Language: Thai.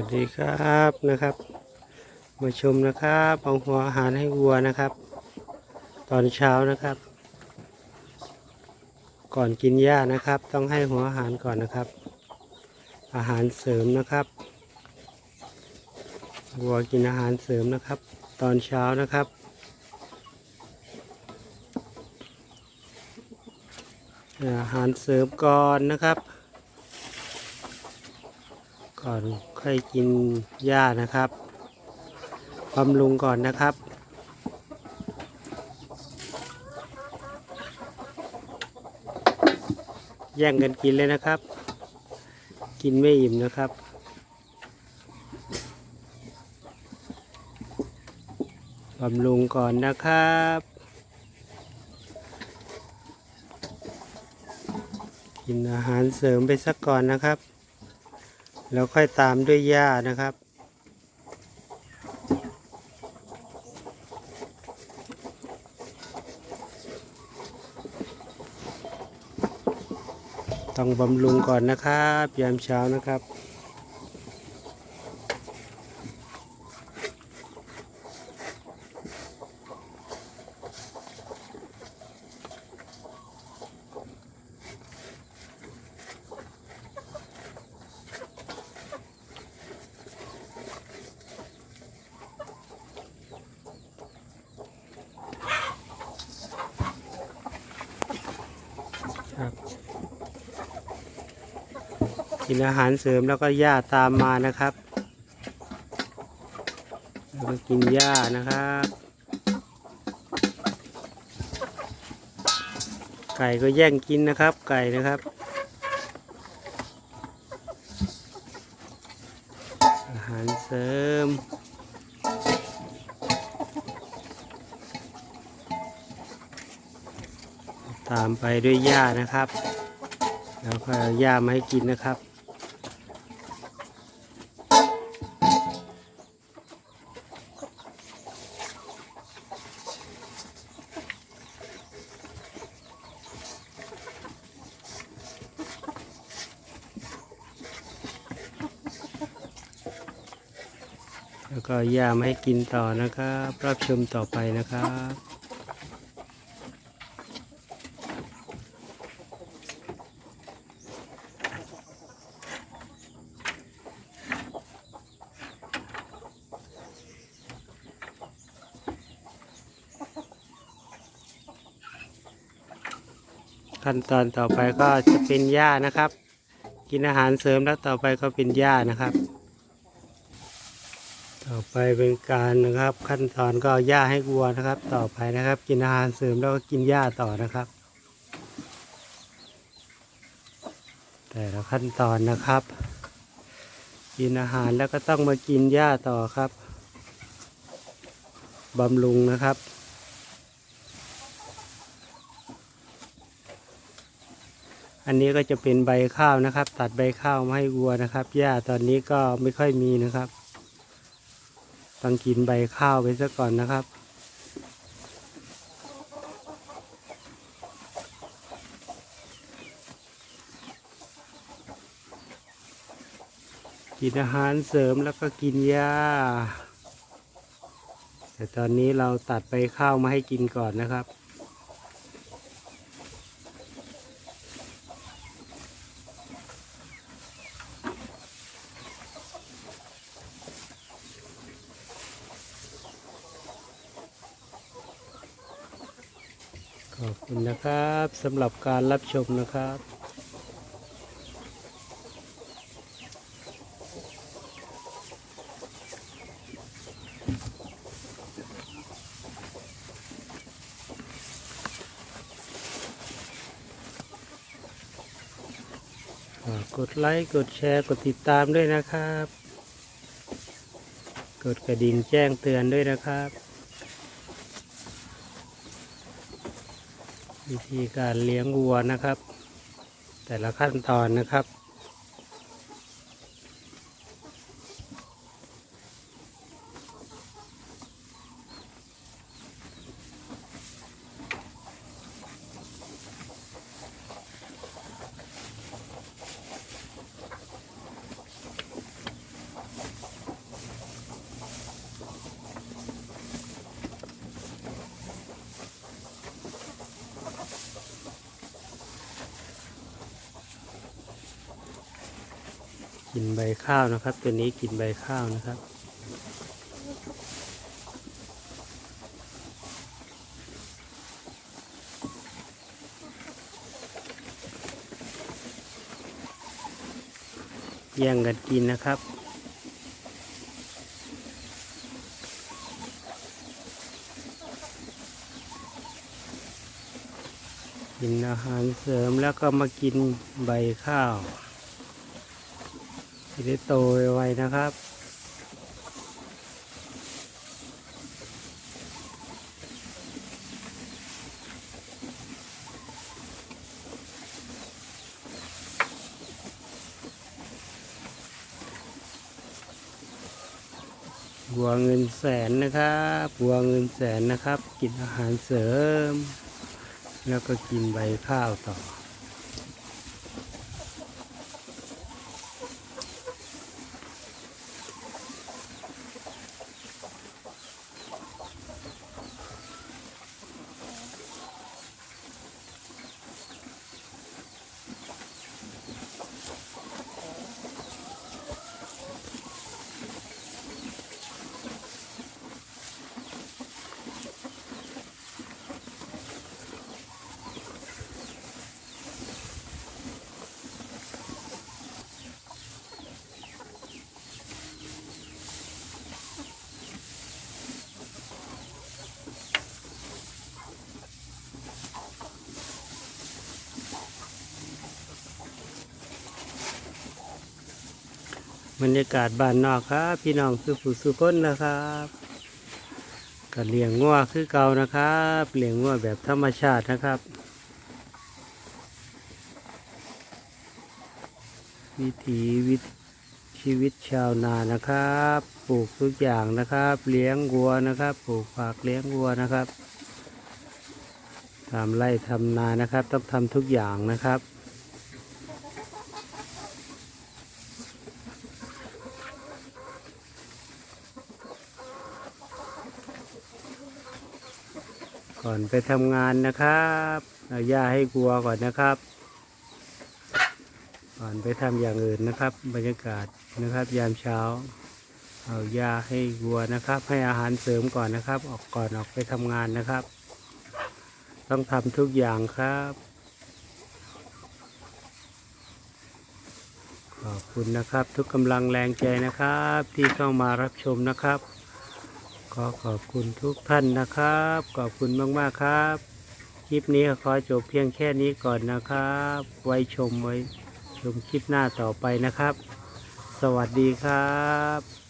วัสดีครับนะครับ มาชมนะครับเอาหัวอาหารให้วัวนะครับ ตอนเช้านะครับ ก่อนกินหญ้านะครับ ต้องให้หัวอาหารก่อนนะครับ อาหารเสริมนะครับวัวกินอาหารเสริมนะครับ ตอนเช้านะครับอาหารเสริมก่อนนะครับ ก่อน ค่อยกินหญ้านะครับบำรุงก่อนนะครับ แย่งกันกินเลยนะครับ กินไม่อิ่มนะครับบำรุงก่อนนะครับกินอาหารเสริมไปสักก่อนนะครับ แล้วค่อยตามด้วยหญ้านะครับ ต้องบำรุงก่อนนะครับ ยามเช้านะครับ กินอาหารเสริมแล้วก็หญ้าตามมานะครับแล้วก็กินหญ้านะครับ ไก่ก็แย่งกินนะครับ ไก่นะครับอาหารเสริมตามไปด้วยหญ้านะครับ แล้วก็หญ้ามาให้กินนะครับ ก็หญ้ามาให้กินต่อนะครับรับชมต่อไปนะครับขั้นตอนต่อไปก็จะเป็นหญ้านะครับ กินอาหารเสริมแล้วต่อไปก็เป็นหญ้านะครับ ต่อไปเป็นการนะครับ ขั้นตอนก็เอาหญ้าให้วัวนะครับ ต่อไปนะครับ กินอาหารเสริมแล้วก็กินหญ้าต่อนะครับ แต่ละขั้นตอนนะครับ กินอาหารแล้วก็ต้องมากินหญ้าต่อครับบำรุงนะครับอันนี้ก็จะเป็นใบข้าวนะครับ ตัดใบข้าวมาให้วัวนะครับหญ้าตอนนี้ก็ไม่ค่อยมีนะครับ ต้องกินใบข้าวไปซะก่อนนะครับ กินอาหารเสริมแล้วก็กินหญ้า แต่ตอนนี้เราตัดใบข้าวมาให้กินก่อนนะครับ ขอบคุณนะครับสำหรับการรับชมนะครับกดไลค์กดแชร์กดติดตามด้วยนะครับ กดกระดิ่งแจ้งเตือนด้วยนะครับ วิธีการเลี้ยงวัวนะครับ แต่ละขั้นตอนนะครับ กินใบข้าวนะครับ ตัวนี้กินใบข้าวนะครับ แย่งกันกินนะครับกินอาหารเสริมแล้วก็มากินใบข้าว จะได้โตไวๆนะครับบัวเงินแสนนะครับบัวเงินแสนนะครับ กินอาหารเสริม แล้วก็กินใบข้าวต่อ บรรยากาศบ้านนอกครับ พี่น้องสุผู้สุคนนะครับก็เลี้ยงงัวคือเก่านะครับเลี้ยงงัวแบบธรรมชาตินะครับ วิถีวิถชีวิตชาวนานะครับ ปลูกทุกอย่างนะครับ เลี้ยงวัวนะครับ ปลูกผักเลี้ยงวัวนะครับทำไร่ทำนานะครับ ต้องทำทุกอย่างนะครับ ก่อนไปทำงานนะครับเอาหญ้าให้วัวก่อนนะครับ ก่อนไปทำอย่างอื่นนะครับ บรรยากาศนะครับ ยามเช้า เอาหญ้าให้วัวนะครับ ให้อาหารเสริมก่อนนะครับ ออกก่อนออกไปทำงานนะครับ ต้องทำทุกอย่างครับขอบคุณนะครับทุกกำลังแรงใจนะครับ ที่เข้ามารับชมนะครับ อขอบคุณทุกท่านนะครับ ขอบคุณมากๆครับ คลิปนี้ขอจบเพียงแค่นี้ก่อนนะครับ ไว้ชมไว้ชมคลิปหน้าต่อไปนะครับ สวัสดีครับ